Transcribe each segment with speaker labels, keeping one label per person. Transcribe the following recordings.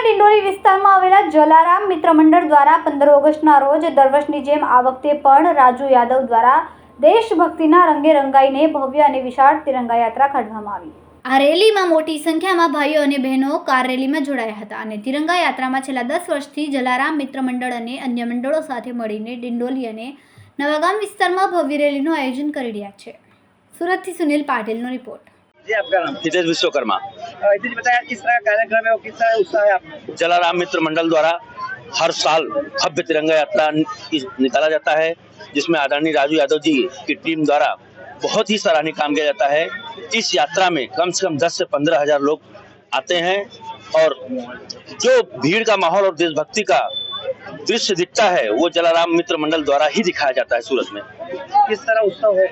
Speaker 1: સુરતના ડિંડોલી વિસ્તારમાં આવેલા જલારામ મિત્ર મંડળ દ્વારા પંદર ઓગસ્ટના રોજ દર વર્ષની જેમ આ વખતે પણ રાજુ યાદવ દ્વારા દેશભક્તિના રંગે રંગાઈને ભવ્ય અને વિશાળ તિરંગા યાત્રા કાઢવામાં આવી. આ રેલીમાં મોટી સંખ્યામાં ભાઈઓ અને બહેનો કાર રેલીમાં જોડાયા હતા અને તિરંગા યાત્રામાં છેલ્લા દસ વર્ષથી જલારામ મિત્ર મંડળ અને અન્ય મંડળો સાથે મળીને ડિંડોલી અને નવાગામ વિસ્તારમાં ભવ્ય રેલીનું આયોજન કરી રહ્યા છે. સુરતથી સુનિલ પાટીલનો રિપોર્ટ.
Speaker 2: जी आपका नाम?
Speaker 3: हितेश विश्वकर्मा।
Speaker 2: इधर बताया किस तरह का कार्यक्रम है और किस तरह उत्साह है आपका
Speaker 3: जलाराम मित्र मंडल द्वारा हर साल भव्य तिरंगा यात्रा निकाला जाता है जिसमें आदरणीय राजू यादव जी की टीम द्वारा बहुत ही सराहनीय काम किया जाता है। इस यात्रा में कम से कम 10 से पंद्रह हज़ार लोग आते हैं और जो भीड़ का माहौल और देशभक्ति का दृश्य दिखता है वो जलाराम मित्र मंडल द्वारा ही दिखाया जाता है सूरत में।
Speaker 2: किस तरह उत्सव है?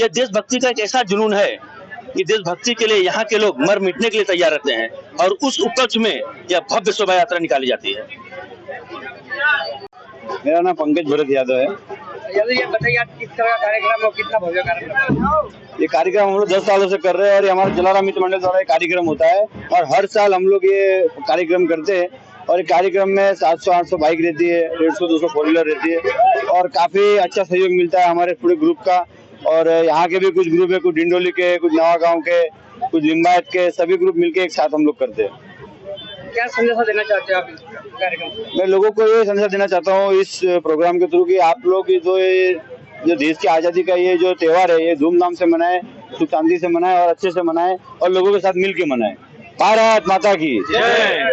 Speaker 3: ये देशभक्ति का एक ऐसा जुनून है कि देशभक्ति के लिए यहाँ के लोग मर मिटने के लिए तैयार रहते हैं और उस उपलक्ष्य में यह भव्य शोभा यात्रा निकाली जाती है।
Speaker 4: मेरा नाम पंकज भरत यादव है।
Speaker 2: यादव ये बताइए आज किस तरह का कार्यक्रम और कितना भव्य कार्यक्रम
Speaker 4: ये कार्यक्रम हम लोग दस सालों से कर रहे हैं और ये हमारा जलाराम मित्र मंडल द्वारा कार्यक्रम होता है और हर साल हम लोग ये कार्यक्रम करते हैं और ये कार्यक्रम में 700 800 बाइक रहती है डेढ़ सौ दो सौ फोर व्हीलर रहती है और काफ़ी अच्छा सहयोग मिलता है हमारे पूरे ग्रुप का। और यहाँ के भी कुछ ग्रुप है कुछ डिंडोली के कुछ नवा गाँव के कुछ लिम्बायत के सभी ग्रुप मिलके एक साथ हम लोग करते हैं।
Speaker 2: क्या संदेशा देना चाहते हैं आप कार्यक्रम
Speaker 4: मैं लोगों को ये संदेश देना चाहता हूँ इस प्रोग्राम के थ्रू कि आप लोग जो ये जो देश की आज़ादी का ये जो त्योहार है ये धूमधाम से मनाए सुख शांति से मनाए और अच्छे से मनाए और लोगों के साथ मिल के मनाएँ। भारत माता की।